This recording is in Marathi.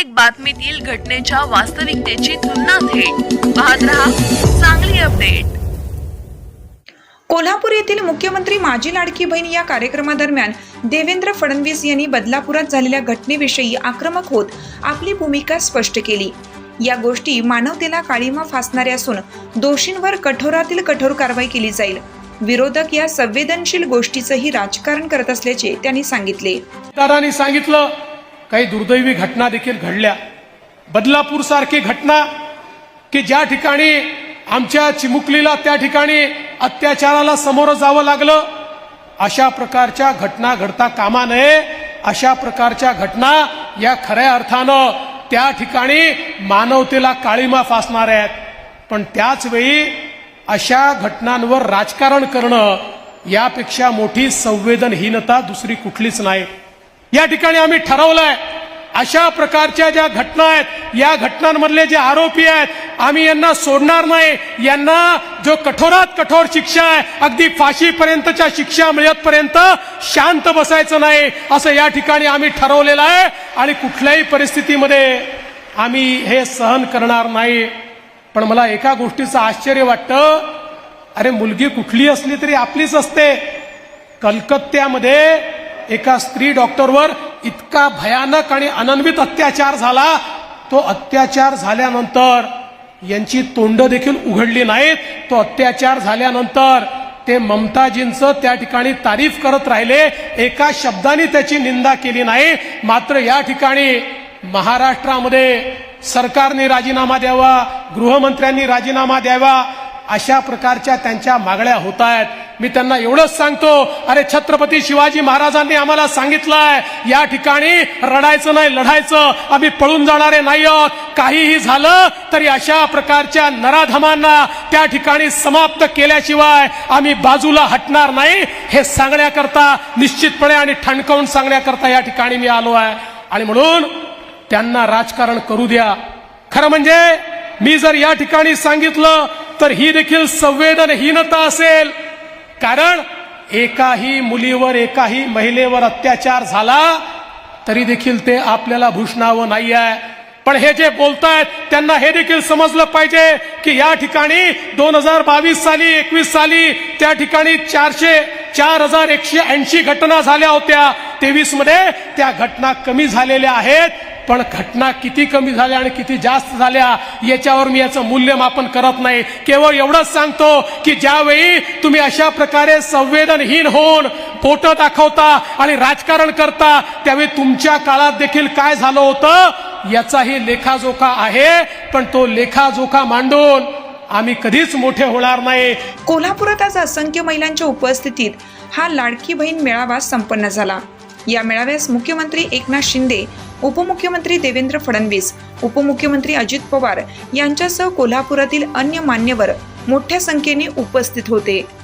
प्रत्येक बातमीतील घटनेच्या वास्तविकतेची तुलना थेट. पाहत रहा चांगली अपडेट. कोल्हापूर येथील मुख्यमंत्री माझी लाडकी बहीण या कार्यक्रमादरम्यान देवेंद्र फडणवीस यांनी बदलापुरात झालेल्या घटनेविषयी आक्रमक होत आपली भूमिका स्पष्ट केली. या गोष्टी मानवतेला काळीमा फासणाऱ्या असून दोषींवर कठोरातील कठोर कारवाई केली जाईल. विरोधक या संवेदनशील गोष्टीचंही राजकारण करत असल्याचे त्यांनी सांगितले. सांगितलं काही दुर्दैवी घटना देखील घडल्या. बदलापूर सारखी घटना की ज्या ठिकाणी आमच्या चिमुकलीला त्या ठिकाणी अत्याचाराला समोरं जावं लागलं अशा प्रकारच्या घटना घडता कामा नये. अशा प्रकारच्या घटना या खऱ्या अर्थानं त्या ठिकाणी मानवतेला काळीमा फासणार आहेत. पण त्याच वेळी अशा घटनांवर राजकारण करणं यापेक्षा मोठी संवेदनहीनता दुसरी कुठलीच नाही. या ठिकाणी आम्ही ठरवलंय अशा प्रकारच्या ज्या घटना आहेत या घटनांमधले जे आरोपी आहेत आम्ही यांना सोडणार नाही. यांना जो कठोरात कठोर शिक्षा आहे अगदी फाशीपर्यंतच्या शिक्षा मिळतपर्यंत शांत बसायचं नाही असं या ठिकाणी आम्ही ठरवलेलं आहे. आणि कुठल्याही परिस्थितीमध्ये आम्ही हे सहन करणार नाही. पण मला एका गोष्टीचं आश्चर्य वाटतं. अरे मुलगी कुठली असली तरी आपलीच असते. कलकत्त्यामध्ये एका स्त्री डॉक्टरवर इतका भयानक आणि अनन्वित अत्याचार झाला तो अत्याचार झाल्यानंतर यांची तोंड देखील उघडली नाहीत. तो अत्याचार झाल्यानंतर ते ममताजींचं त्या ठिकाणी तारीफ करत राहिले. एका शब्दाने त्याची निंदा केली नाही. मात्र या ठिकाणी महाराष्ट्रामध्ये सरकारने राजीनामा द्यावा गृहमंत्र्यांनी राजीनामा द्यावा अशा प्रकारच्या त्यांच्या मागण्या होत आहेत मी त्यांना एवढंच सांगतो अरे छत्रपती शिवाजी महाराजांनी आम्हाला सांगितलंय या ठिकाणी रडायचं नाही लढायचं आम्ही पळून जाणारे नाही आहोत काहीही झालं तरी अशा प्रकारच्या नराधमांना त्या ठिकाणी समाप्त केल्याशिवाय आम्ही बाजूला हटणार नाही. हे सांगण्याकरता निश्चितपणे आणि ठणकावून सांगण्याकरता या ठिकाणी मी आलो आहे. आणि म्हणून त्यांना राजकारण करू द्या. खरं म्हणजे मी जर या ठिकाणी सांगितलं तर ही देखील संवेदनहीनता असेल. कारण एकाही मुलीवर एकाही महिलेवर अत्याचार झाला तरी देखील ते आपल्याला भूषणावं नाही आहे पण हे जे बोलतायत त्यांना हे देखील समजलं पाहिजे की या ठिकाणी दोन हजार बावीस साली एकवीस साली त्या ठिकाणी चारशे चार हजार एकशे ऐंशी घटना झाल्या होत्या. तेवीसमध्ये त्या घटना कमी झालेल्या आहेत. पण घटना किती कमी झाल्या आणि किती जास्त झाल्या याच्यावर मी याचं मूल्यमापन करत नाही. केवळ एवढंच सांगतो की ज्यावेळी तुम्ही अशा प्रकारे संवेदनहीन होऊन फोट दाखवता आणि राजकारण करता त्यावेळी तुमच्या काळात देखील काय झालं होतं? याचाही लेखाजोखा आहे पण तो लेखाजोखा मांडून आम्ही कधीच मोठे होणार नाही. कोल्हापुरात आज असंख्य महिलांच्या उपस्थितीत हा लाडकी बहीण मेळावा संपन्न झाला. या मेळाव्यास मुख्यमंत्री एकनाथ शिंदे उपमुख्यमंत्री देवेंद्र फडणवीस उपमुख्यमंत्री अजित पवार यांच्यासह कोल्हापुरातील अन्य मान्यवर मोठ्या संख्येने उपस्थित होते.